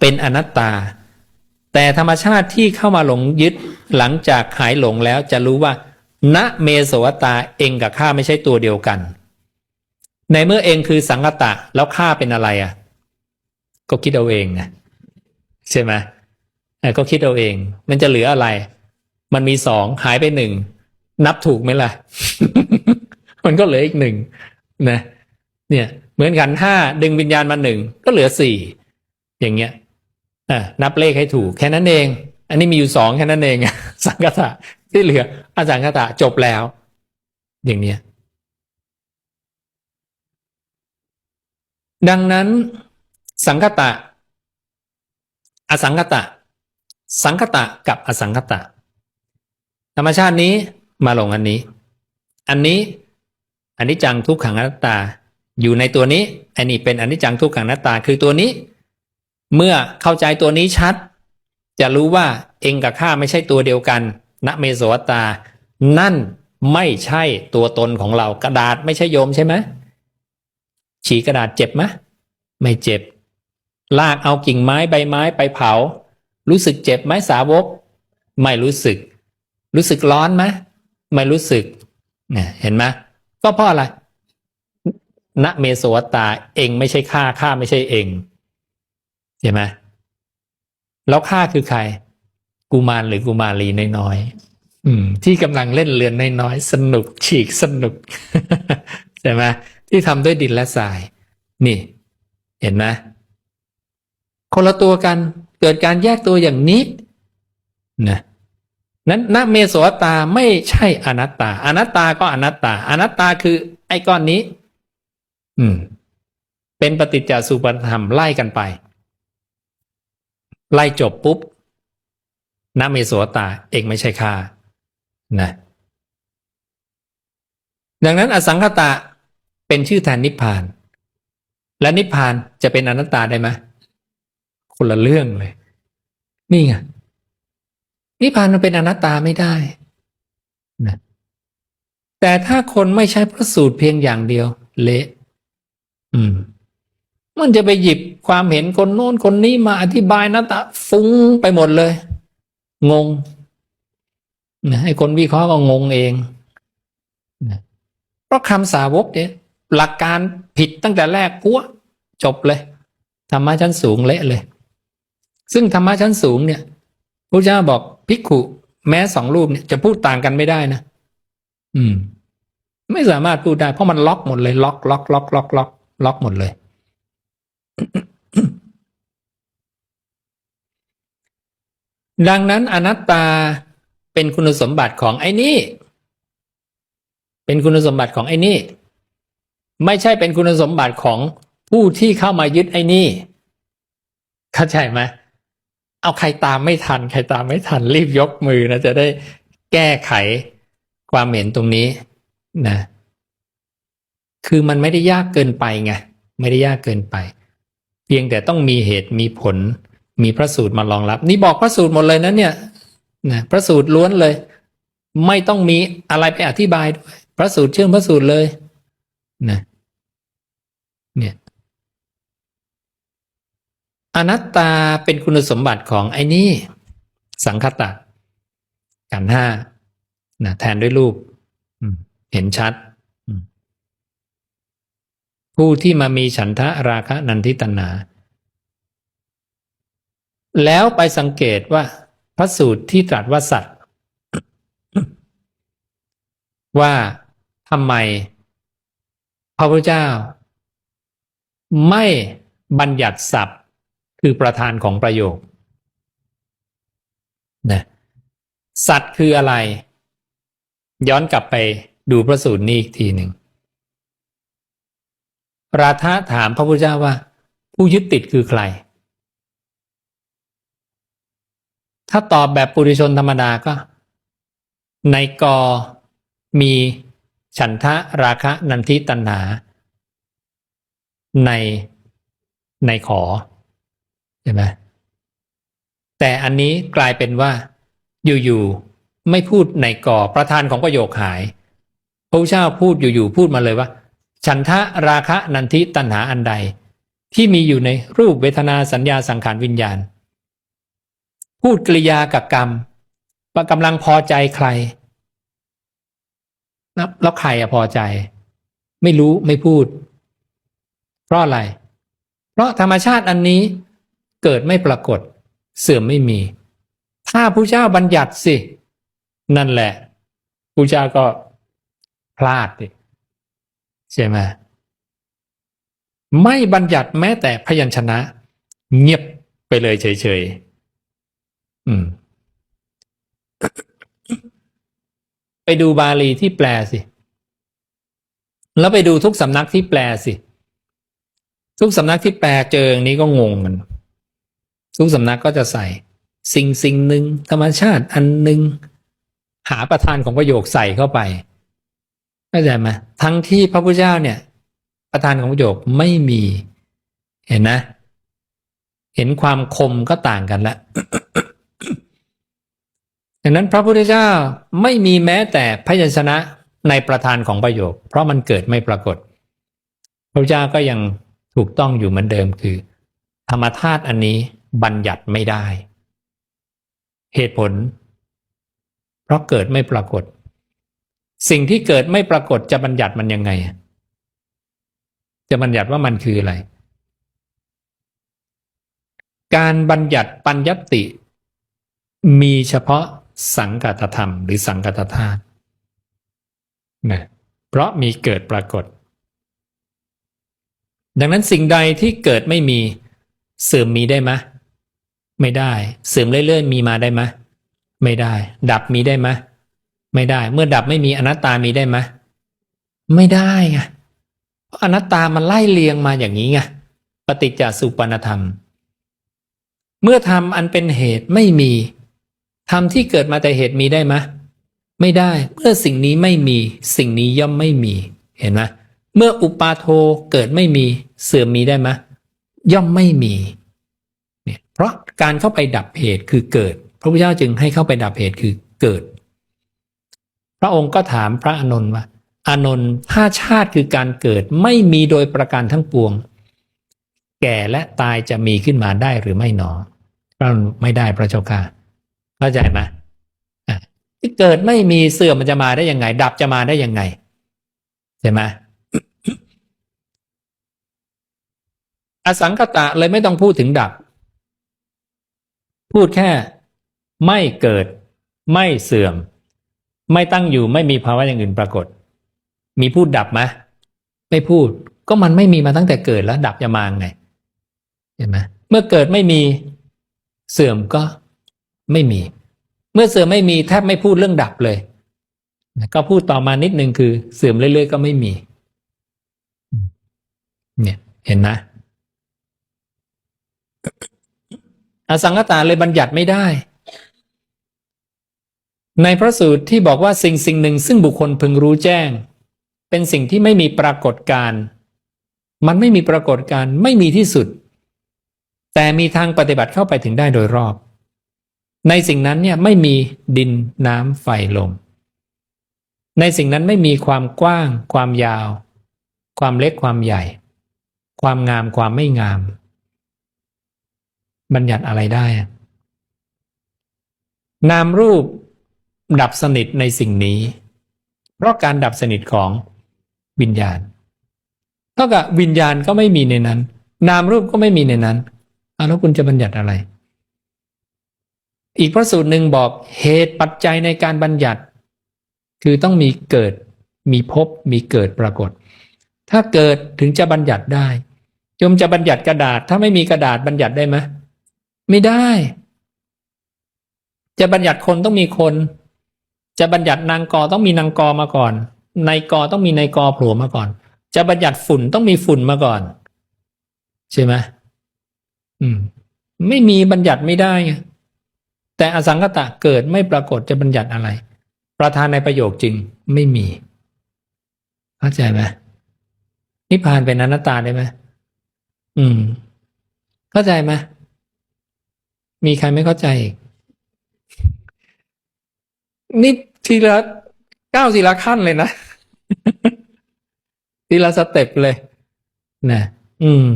เป็นอนัตตา แต่ธรรมชาติที่เข้ามาหลงยึดหลังจากหายหลงแล้วจะรู้ว่า ณเมโสวตาเองกับข้าไม่ใช่ตัวเดียวกัน ในเมื่อเองคือสังกตะแล้วข้าเป็นอะไรอะ ก็คิดเอาเองนะใช่ไหมก็คิดเอาเอง มันจะเหลืออะไร มันมีสองหายไปหนึ่งนับถูกไหมล่ะ มันก็เหลืออีกหนึ่งนะ เนี่ย เหมือนกันห้าดึงวิญญาณมาหนึ่งก็เหลือสี่ อย่างเงี้ยอะนับเลขให้ถูกแค่นั้นเอง อันนี้มีอยู่สองแค่นั้นเอง สังกตะที่เหลืออสังกตะจบแล้ว อย่างเนี้ยดังนั้นสังคตะ อสังคตะ สังคตะกับอสังคตะ ธรรมชาตินี้มาลงอันนี้ อันนี้อันนี้จังทุกขังอนัตตา อยู่ในตัวนี้อันนี้เป็นอันิจจังทุกขังอนัตตา คือตัวนี้ เมื่อเข้าใจตัวนี้ชัด จะรู้ว่าเองกับข้าไม่ใช่ตัวเดียวกันณเมโสวตา นั่นไม่ใช่ตัวตนของเรากระดาษไม่ใช่โยมใช่ไหมฉีกระดาษเจ็บไหมไม่เจ็บ ลากเอากิ่งไม้ใบไม้ไปเผา รู้สึกเจ็บไหมสาวก ไม่รู้สึก รู้สึกร้อนไหมไม่รู้สึกเนี่ยเห็นไหมก็เพราะอะไรณเมโสวตาเองไม่ใช่ข้าข้าไม่ใช่เอง เห็นไหมแล้วข้าคือใครกุมารหรือกุมารีน้อยๆที่กำลังเล่นเรือนน้อยๆสนุกฉีกสนุกใช่ไหมที่ทำด้วยดินและทราย นี่ เห็นไหมคนละตัวกัน เกิดการแยกตัวอย่างนี้นะนั้นณเมโสตาไม่ใช่อนัตตา อนัตตาก็อนัตตา อนัตตาคือไอ้ก้อนนี้ อืม เป็นปฏิจจสุปธรรมไล่กันไป ไล่จบปุ๊บณเมโสวตาเองไม่ใช่ข้านะดังนั้นอสังคตะเป็นชื่อแทนนิพพาน และนิพพานจะเป็นอนัตตาได้ไหมคนละเรื่องเลย นี่ไงนิพพานมันเป็นอนัตตาไม่ได้นะแต่ถ้าคนไม่ใช้พระสูตรเพียงอย่างเดียว เละ อืม มันจะไปหยิบความเห็นคนโน้นคนนี้มาอธิบายนะตะฟุ้งไปหมดเลย งงนะให้คนวิเคราะห์ก็งงเองนะเพราะคำสาวกเนี่ยหลักการผิดตั้งแต่แรกกัวจบเลยธรรมะชั้นสูงเละเลย ซึ่งธรรมะชั้นสูงเนี่ยพระเจ้าบอกภิกขุแม้สองรูปเนี่ยจะพูดต่างกันไม่ได้นะอืม ไม่สามารถพูดได้เพราะมันล็อกหมดเลย ล็อกล็อกล็อกล็อกล็อกล็อกหมดเลย ดังนั้นอนัตตาเป็นคุณสมบัติของไอ้นี่ เป็นคุณสมบัติของไอ้นี่ ไม่ใช่เป็นคุณสมบัติของผู้ที่เข้ามายึดไอ้นี่ เข้าใจไหมเอาใครตามไม่ทัน ใครตามไม่ทัน รีบยกมือนะจะได้แก้ไขความเห็นตรงนี้นะ คือมันไม่ได้ยากเกินไปไง ไม่ได้ยากเกินไป พียงแต่ต้องมีเหตุมีผล มีพระสูตรมารองรับ นี่บอกพระสูตรหมดเลยนะเนี่ยนะพระสูตรล้วนเลย ไม่ต้องมีอะไรไปอธิบายด้วยพระสูตรเชื่อมพระสูตรเลยนะเนี่ยอนัตตาเป็นคุณสมบัติของไอ้นี่ สังคตะกันห้านะแทนด้วยรูปเห็นชัด ผู้ที่มามีฉันทะราคะนันทิตนา แล้วไปสังเกตว่าพระสูตรที่ตรัสว่าสัตว์ ว่าทำไมพระพุทธเจ้า ไม่บัญญัติศัพท์คือประธานของประโยคนะสัตว์คืออะไร ย้อนกลับไปดูพระสูตรนี้อีกทีหนึ่ง ราธะถามพระพุทธเจ้าว่า ผู้ยึดติดคือใคร ถ้าตอบแบบปุถุชนธรรมดาก็ ในกอมีฉันทะราคะนันทิตัณหา ในในขอใช่ไหมแต่อันนี้กลายเป็นว่า อยู่ๆไม่พูดในก่อประธานของประโยคหาย พระพุทธเจ้าพูดอยู่ๆพูดมาเลยว่า ฉันทะราคะนันทิตัณหาอันใด ที่มีอยู่ในรูปเวทนาสัญญาสังขารวิญญาณ พูดกริยากับกรรมว่ากำลังพอใจใคร แล้วใครอะพอใจ ไม่รู้ไม่พูด เพราะอะไร เพราะธรรมชาติอันนี้เกิดไม่ปรากฏ เสื่อมไม่มี ถ้าผู้เจ้าบัญญัติสิ นั่นแหละผู้เจ้าก็พลาดดิ ใช่ไหมไม่บัญญัติแม้แต่พยัญชนะ เงียบไปเลยเฉยๆอืม ไปดูบาลีที่แปลสิ แล้วไปดูทุกสำนักที่แปลสิ ทุกสำนักที่แปลเจออย่างนี้ก็งงกัน ทุกสำนักก็จะใส่ สิ่งสิ่งหนึ่งธรรมชาติอันหนึ่งหาประธานของประโยคใส่เข้าไป เข้าใจไหมทั้งที่พระพุทธเจ้าเนี่ย ประธานของประโยคไม่มีเห็นนะ เห็นความคมก็ต่างกันละดังนั้นพระพุทธเจ้าไม่มีแม้แต่พยัญชนะในประธานของประโยค เพราะมันเกิดไม่ปรากฏ พระพุทธเจ้าก็ยังถูกต้องอยู่เหมือนเดิมคือ ธรรมธาตุอันนี้บัญญัติไม่ได้ เหตุผล เพราะเกิดไม่ปรากฏ สิ่งที่เกิดไม่ปรากฏจะบัญญัติมันยังไง จะบัญญัติว่ามันคืออะไร การบัญญัติปัญญติ มีเฉพาะสังกัตธรรม หรือสังกัตธาตุนะเพราะมีเกิดปรากฏ ดังนั้นสิ่งใดที่เกิดไม่มีเสื่อมมีได้ไหมไม่ได้ เสื่อมเรื่อยๆ มีมาได้ไหมไม่ได้ ดับมีได้ไหมไม่ได้ เมื่อดับไม่มีอนัตตามีได้ไหมไม่ได้ไงเพราะอนัตตามันไล่เลียงมาอย่างนี้ไงปฏิจจสุปนธรรม เมื่อธรรมอันเป็นเหตุไม่มีธรรมที่เกิดมาแต่เหตุมีได้ไหมไม่ได้ เมื่อสิ่งนี้ไม่มี สิ่งนี้ย่อมไม่มีเห็นไหมเมื่ออุปาโทเกิดไม่มีเสื่อมมีได้ไหมย่อมไม่มีเนี่ยเพราะการเข้าไปดับเหตุคือเกิด พระพุทธเจ้าจึงให้เข้าไปดับเหตุคือเกิด พระองค์ก็ถามพระอานนท์ว่าอานนท์ถ้าชาติคือการเกิดไม่มีโดยประการทั้งปวง แก่และตายจะมีขึ้นมาได้หรือไม่หนอพระอนนท์ไม่ได้พระเจ้าค่ะเข้าใจไหมที่เกิดไม่มีเสื่อมมันจะมาได้ยังไง ดับจะมาได้ยังไงใช่ไหมอสังกตะเลยไม่ต้องพูดถึงดับ พูดแค่ ไม่เกิด ไม่เสื่อม ไม่ตั้งอยู่ไม่มีภาวะอย่างอื่นปรากฏ มีพูดดับไหมไม่พูด ก็มันไม่มีมาตั้งแต่เกิดแล้ว ดับจะมาไงเห็นไหมเมื่อเกิดไม่มีเสื่อมก็ไม่มี เมื่อเสื่อมไม่มีแทบไม่พูดเรื่องดับเลย ก็พูดต่อมานิดนึงคือ เสื่อมเรื่อยๆก็ไม่มี เนี่ย เห็นนะอสังกตาเลยบัญญัติไม่ได้ ในพระสูตรที่บอกว่าสิ่งสิ่งหนึ่งซึ่งบุคคลพึงรู้แจ้ง เป็นสิ่งที่ไม่มีปรากฏการ์มันไม่มีปรากฏการ์ไม่มีที่สุด แต่มีทางปฏิบัติเข้าไปถึงได้โดยรอบ ในสิ่งนั้นเนี่ยไม่มีดินน้ำไฟลม ในสิ่งนั้นไม่มีความกว้าง ความยาว ความเล็กความใหญ่ ความงามความไม่งาม บัญญัติอะไรได้ นามรูป ดับสนิทในสิ่งนี้ เพราะการดับสนิทของวิญญาณเท่ากับวิญญาณก็ไม่มีในนั้น นามรูปก็ไม่มีในนั้นเอาแล้วคุณจะบัญญัติอะไร อีกพระสูตรหนึ่งบอกเหตุปัจจัยในการบัญญัติ คือต้องมีเกิดมีพบมีเกิดปรากฏ ถ้าเกิดถึงจะบัญญัติได้ยมจะบัญญัติกระดาษ ถ้าไม่มีกระดาษบัญญัติได้ไหมไม่ได้ จะบัญญัติคนต้องมีคน จะบัญญัตินางกอต้องมีนางกอมาก่อนนายกอต้องมีนายกอโผล่มาก่อน จะบัญญัติฝุ่นต้องมีฝุ่นมาก่อน ใช่ไหมอืม ไม่มีบัญญัติไม่ได้ไงแต่อสังกตะเกิดไม่ปรากฏจะบัญญัติอะไร ประธานในประโยคจริงไม่มีเข้าใจไหมนิพพานเป็นอนัตตาได้ไหมอืม เข้าใจไหมมีใครไม่เข้าใจอีกนี่ ทีละเก้าทีละขั้นเลยนะทีละสเต็ปเลยนะอืม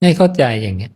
ให้เข้าใจอย่างเนี้ย